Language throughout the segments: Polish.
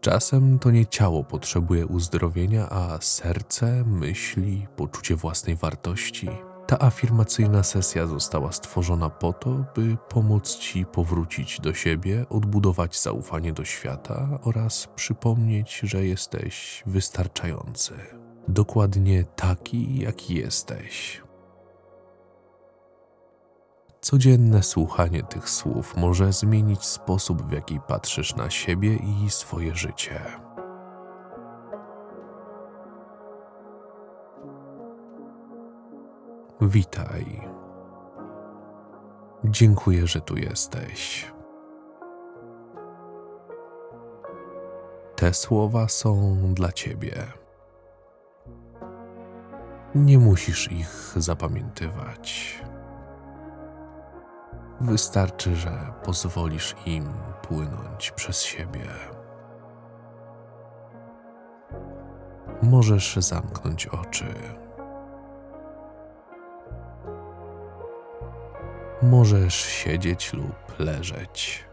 Czasem to nie ciało potrzebuje uzdrowienia, a serce, myśli, poczucie własnej wartości. Ta afirmacyjna sesja została stworzona po to, by pomóc Ci powrócić do siebie, odbudować zaufanie do świata oraz przypomnieć, że jesteś wystarczający. Dokładnie taki, jaki jesteś. Codzienne słuchanie tych słów może zmienić sposób, w jaki patrzysz na siebie i swoje życie. Witaj. Dziękuję, że tu jesteś. Te słowa są dla ciebie. Nie musisz ich zapamiętywać. Wystarczy, że pozwolisz im płynąć przez siebie. Możesz zamknąć oczy. Możesz siedzieć lub leżeć.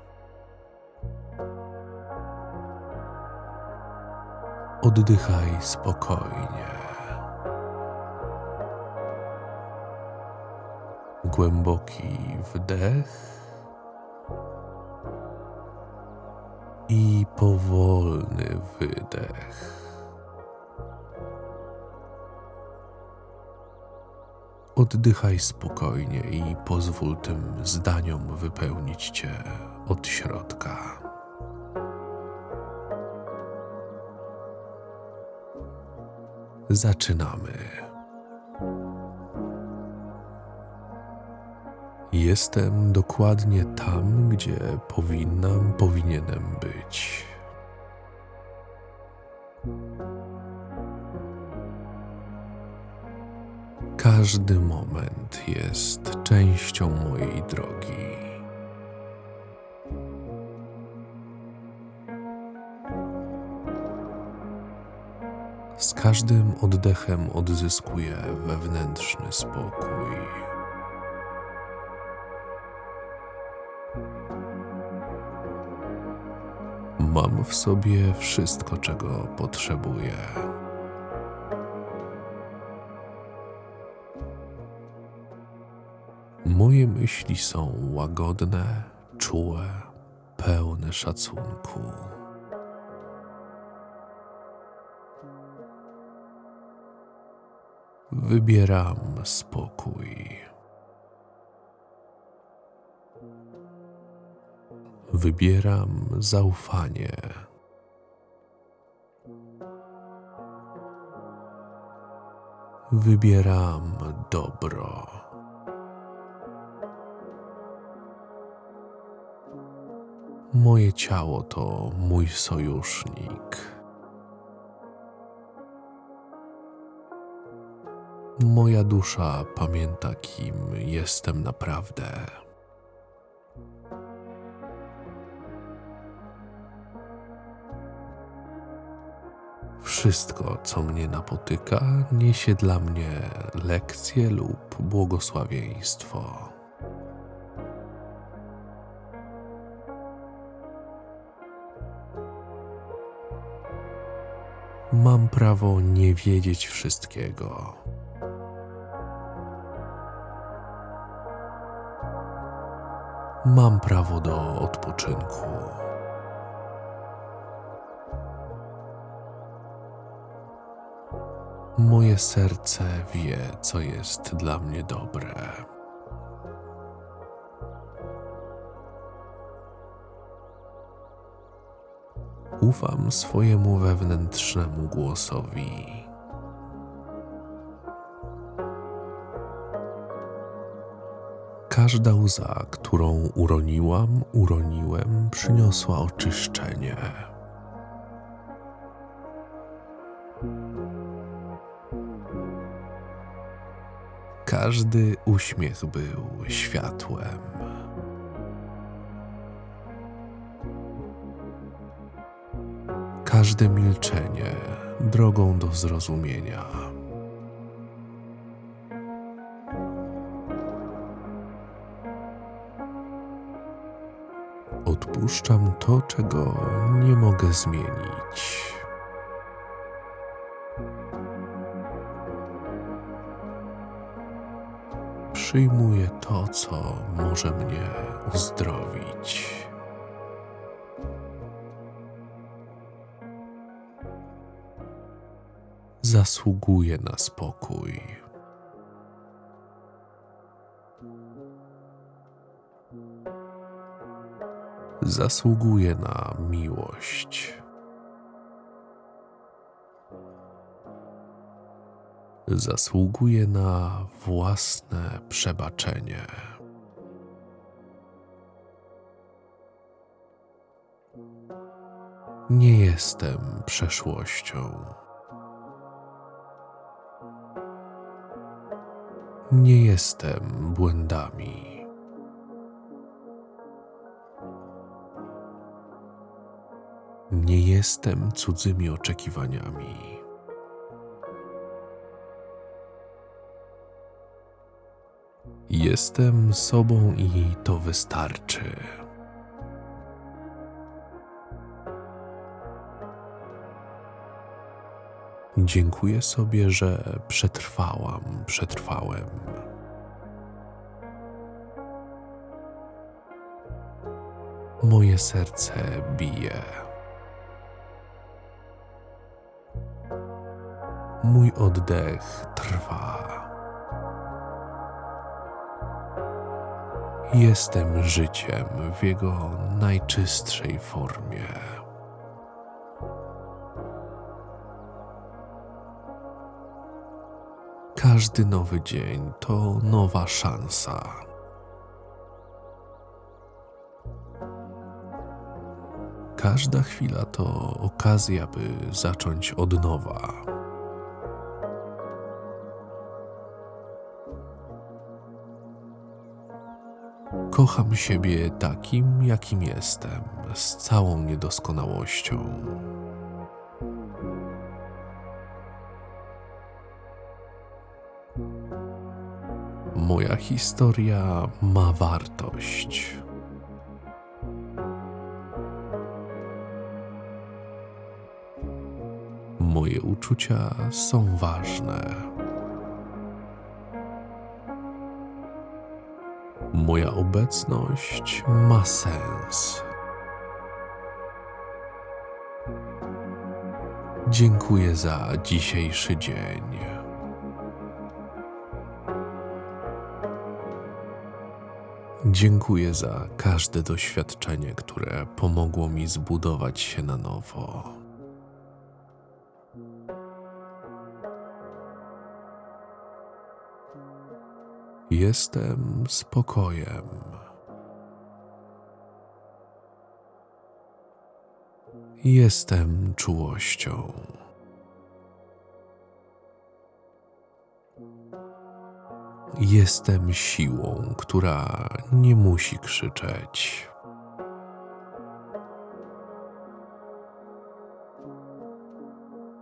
Oddychaj spokojnie. Głęboki wdech i powolny wydech. Oddychaj spokojnie i pozwól tym zdaniom wypełnić cię od środka. Zaczynamy. Jestem dokładnie tam, gdzie powinnam, powinienem być. Każdy moment jest częścią mojej drogi. Z każdym oddechem odzyskuję wewnętrzny spokój. Mam w sobie wszystko, czego potrzebuję. Moje myśli są łagodne, czułe, pełne szacunku. Wybieram spokój. Wybieram zaufanie. Wybieram dobro. Moje ciało to mój sojusznik. Moja dusza pamięta, kim jestem naprawdę. Wszystko, co mnie napotyka, niesie dla mnie lekcje lub błogosławieństwo. Mam prawo nie wiedzieć wszystkiego. Mam prawo do odpoczynku. Moje serce wie, co jest dla mnie dobre. Ufam swojemu wewnętrznemu głosowi. Każda łza, którą uroniłam, uroniłem, przyniosła oczyszczenie. Każdy uśmiech był światłem. Każde milczenie drogą do zrozumienia. Odpuszczam to, czego nie mogę zmienić. Przyjmuję to, co może mnie uzdrowić. Zasługuję na spokój. Zasługuję na miłość. Zasługuję na własne przebaczenie. Nie jestem przeszłością. Nie jestem błędami. Nie jestem cudzymi oczekiwaniami. Jestem sobą i to wystarczy. Dziękuję sobie, że przetrwałam, przetrwałem. Moje serce bije. Mój oddech trwa. Jestem życiem w jego najczystszej formie. Każdy nowy dzień to nowa szansa. Każda chwila to okazja, by zacząć od nowa. Kocham siebie takim, jakim jestem, z całą niedoskonałością. Moja historia ma wartość. Moje uczucia są ważne. Moja obecność ma sens. Dziękuję za dzisiejszy dzień. Dziękuję za każde doświadczenie, które pomogło mi zbudować się na nowo. Jestem spokojem. Jestem czułością. Jestem siłą, która nie musi krzyczeć.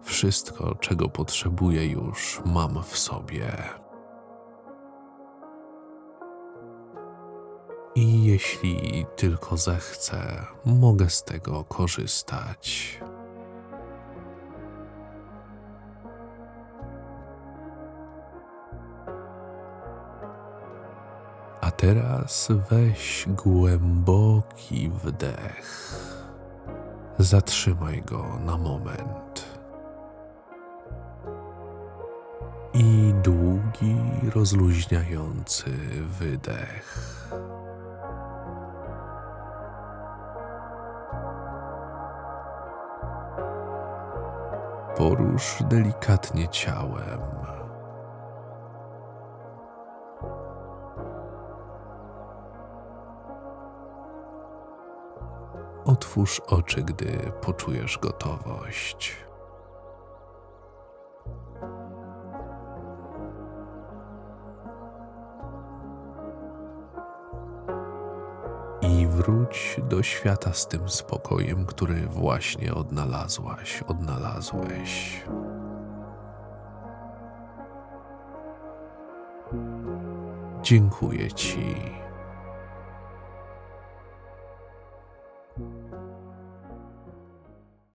Wszystko, czego potrzebuję, już mam w sobie. I jeśli tylko zechcę, mogę z tego korzystać. A teraz weź głęboki wdech. Zatrzymaj go na moment. I długi, rozluźniający wydech. Porusz delikatnie ciałem. Otwórz oczy, gdy poczujesz gotowość. Wróć do świata z tym spokojem, który właśnie odnalazłaś, odnalazłeś. Dziękuję Ci.